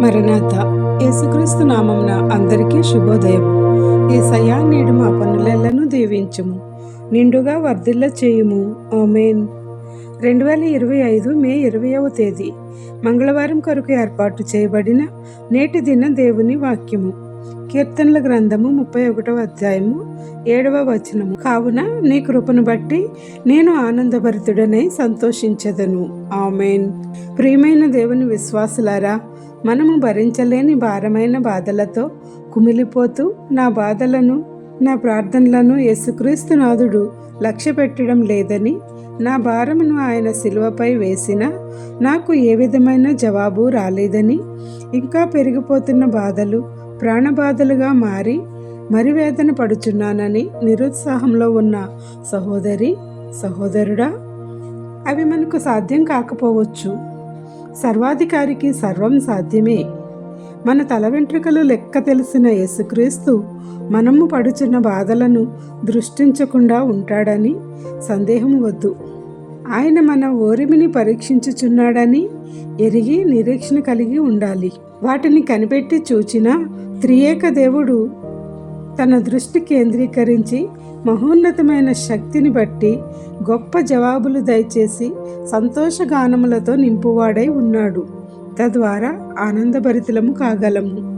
మరణాత యేసుక్రీస్తు నామంన అందరికీ శుభోదయం. ఏసయ్యా నేడు మా పనులెల్లను దీవించుము. నిండుగా వర్ధిల్ల చేయుము. ఓమెన్ రెండు వేల ఇరవై ఐదు మే ఇరవయవ తేదీ మంగళవారం కొరకు ఏర్పాటు చేయబడిన నేటి దిన దేవుని వాక్యము. కీర్తనల గ్రంథము ముప్పై ఒకటవ అధ్యాయము ఏడవ వచనము. కావున నీ కృపను బట్టి నేను ఆనందభరితుడనై సంతోషించదను. ఆమెన్. ప్రియమైన దేవుని విశ్వాసులారా మనము భరించలేని భారమైన బాధలతో కుమిలిపోతూ నా బాధలను నా ప్రార్థనలను యేసుక్రీస్తునాథుడు లక్ష్యపెట్టడం లక్ష్య పెట్టడం లేదని నా భారమును ఆయన శిలువపై వేసిన నాకు ఏ విధమైన జవాబు రాలేదని ఇంకా పెరిగిపోతున్న బాధలు ప్రాణబాధలుగా మారి మరి వేదన పడుచున్నానని నిరుత్సాహంలో ఉన్న సహోదరి సహోదరుడా అవి మనకు సాధ్యం కాకపోవచ్చు. సర్వాధికారికి సర్వం సాధ్యమే. మన తల వెంట్రుకలు లెక్క తెలిసిన యేసుక్రీస్తు మనము పడుచున్న బాధలను దృష్టించకుండా ఉంటాడని సందేహం వద్దు. ఆయన మన ఓరిమిని పరీక్షించుచున్నాడని ఎరిగి నిరీక్షణ కలిగి ఉండాలి. వాటిని కనిపెట్టి చూచిన త్రియేక దేవుడు తన దృష్టి కేంద్రీకరించి మహోన్నతమైన శక్తిని బట్టి గొప్ప జవాబులు దయచేసి సంతోషగానములతో నింపువాడై ఉన్నాడు. తద్వారా ఆనందభరితులము కాగలము.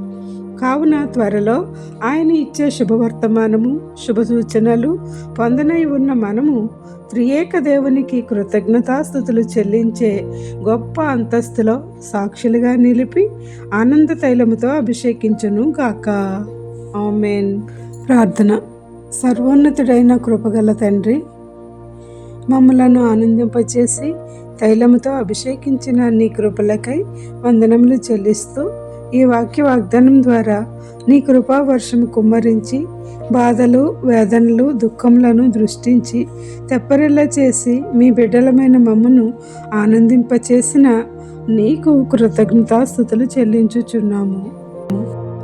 కావున త్వరలో ఆయన ఇచ్చే శుభవర్తమానము శుభ సూచనలు పొందనై ఉన్న మనము త్రియేక దేవునికి కృతజ్ఞతాస్థుతులు చెల్లించే గొప్ప అంతస్తులో సాక్షులుగా నిలిపి ఆనంద తైలముతో అభిషేకించును గాక ఆమెన్. ప్రార్థన. సర్వోన్నతుడైన కృపగల తండ్రి మమ్మలను ఆనందింపచేసి తైలముతో అభిషేకించిన నీ కృపలకై వందనములు చెల్లిస్తూ ఈ వాక్య వాగ్దానం ద్వారా నీ కృపా వర్షం కుమ్మరించి బాధలు వేదనలు దుఃఖములను దృష్టించి తెప్పరిల్లా చేసి మీ బిడ్డలమైన మమ్మను ఆనందింపచేసిన నీకు కృతజ్ఞతాస్థుతులు చెల్లించుచున్నాము.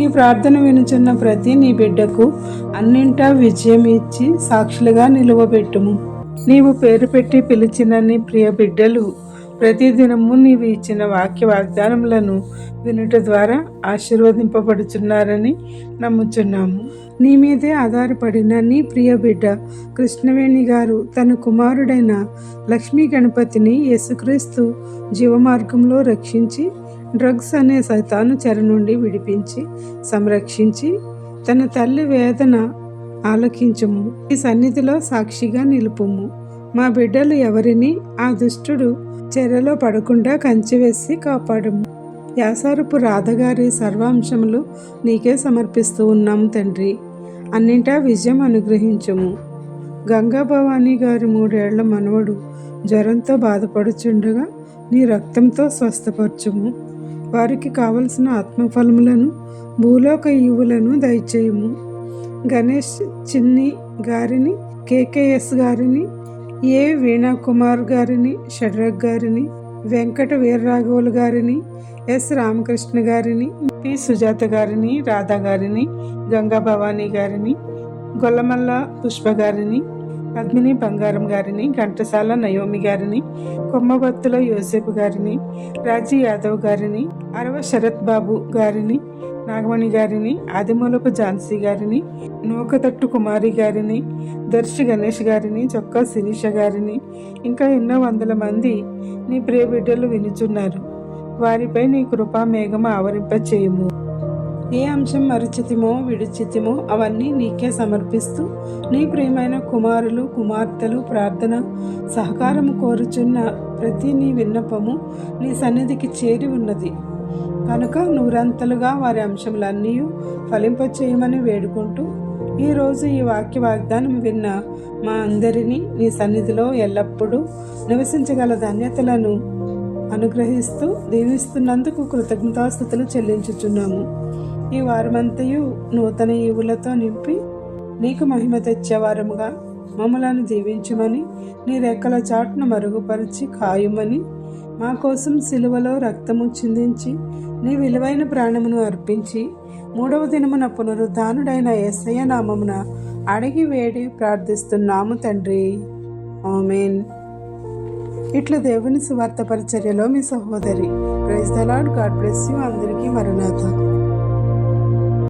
ఈ ప్రార్థన వినుచున్న ప్రతి నీ బిడ్డకు అన్నింటా విజయం ఇచ్చి సాక్షులుగా నిలువబెట్టుము. నీవు పేరు పెట్టి పిలిచిన నీ ప్రియ బిడ్డలు ప్రతిదినము నీవు ఇచ్చిన వాక్య వాగ్దానములను వినుట ద్వారా ఆశీర్వదింపబడుచున్నారని నమ్ముచున్నాము. నీ మీదే ఆధారపడిన నీ ప్రియ బిడ్డ కృష్ణవేణి గారు తన కుమారుడైన లక్ష్మీ గణపతిని యేసుక్రీస్తు జీవమార్గంలో రక్షించి డ్రగ్స్ అనే సైతాను చెర నుండి విడిపించి సంరక్షించి తన తల్లి వేదన ఆలకించుము. ఈ సన్నిధిలో సాక్షిగా నిలుపుము. మా బిడ్డలు ఎవరిని? ఆ దుష్టుడు చెరలో పడకుండా కంచి వేసి కాపాడము. యాసారపు రాధగారి సర్వాంశములు నీకే సమర్పిస్తూ ఉన్నాము తండ్రి. అన్నింటా విజయం అనుగ్రహించము. గంగా భవానీ గారి మూడేళ్ళ మనవడు జ్వరంతో బాధపడుచుండగా నీ రక్తంతో స్వస్థపరచుము. వారికి కావలసిన ఆత్మఫలములను భూలోక ఈవులను దయచేయము. గణేష్ చిన్ని గారిని కేకేఎస్ గారిని ఏ వీణాకుమార్ గారిని షడ్రగ్ గారిని వెంకట వీర్రాఘవులు గారిని ఎస్ రామకృష్ణ గారిని పి సుజాత గారిని రాధా గారిని గంగా భవానీ గారిని గొల్లమల్ల పుష్ప గారిని పద్మిని బంగారం గారిని ఘంటసాల నయోమి గారిని కొమ్మబత్తుల యోసేపు గారిని రాజీ యాదవ్ గారిని అరవ శరత్ బాబు గారిని నాగమణి గారిని ఆదిమూలపు ఝాన్సీ గారిని నూకతట్టు కుమారి గారిని దర్శి గణేష్ గారిని చొక్కా శిరీష గారిని ఇంకా ఎన్నో వందల మంది నీ ప్రియ బిడ్డలు వినుచున్నారు. వారిపై నీ కృపా మేఘము ఆవరింప చేయము ఏ అంశం మరుచితిమో విడిచితిమో అవన్నీ నీకే సమర్పిస్తూ నీ ప్రియమైన కుమారులు కుమార్తెలు ప్రార్థన సహకారము కోరుచున్న ప్రతి నీ విన్నపము నీ సన్నిధికి చేరి ఉన్నది. కనుక నూరంతలుగా వారి అంశములన్నీ ఫలింపచేయమని వేడుకుంటూ ఈరోజు ఈ వాక్య వాగ్దానం విన్న మా అందరినీ నీ సన్నిధిలో ఎల్లప్పుడూ నివసించగల ధన్యతలను అనుగ్రహిస్తూ దీవిస్తున్నందుకు కృతజ్ఞతాస్థుతులు చెల్లించుచున్నాము. ఈ వారమంతయు నూతన ఈవులతో నింపి నీకు మహిమ తెచ్చేవారముగా మమ్మలను దీవించమని నీ రెక్కల చాటును మరుగుపరిచి కాయుమని మా కోసం సిలువలో రక్తము చిందించి నీ విలువైన ప్రాణమును అర్పించి మూడవ దినమున పునరుద్ధానుడైన ఎస్ఐ నామమున అడిగి వేడి ప్రార్థిస్తున్నాము తండ్రి. ఆమెన్. ఇట్లా దేవుని సువార్త పరిచర్యలో మీ సహోదరి. Praise the lord. God bless you. అందరికీ మరణాథ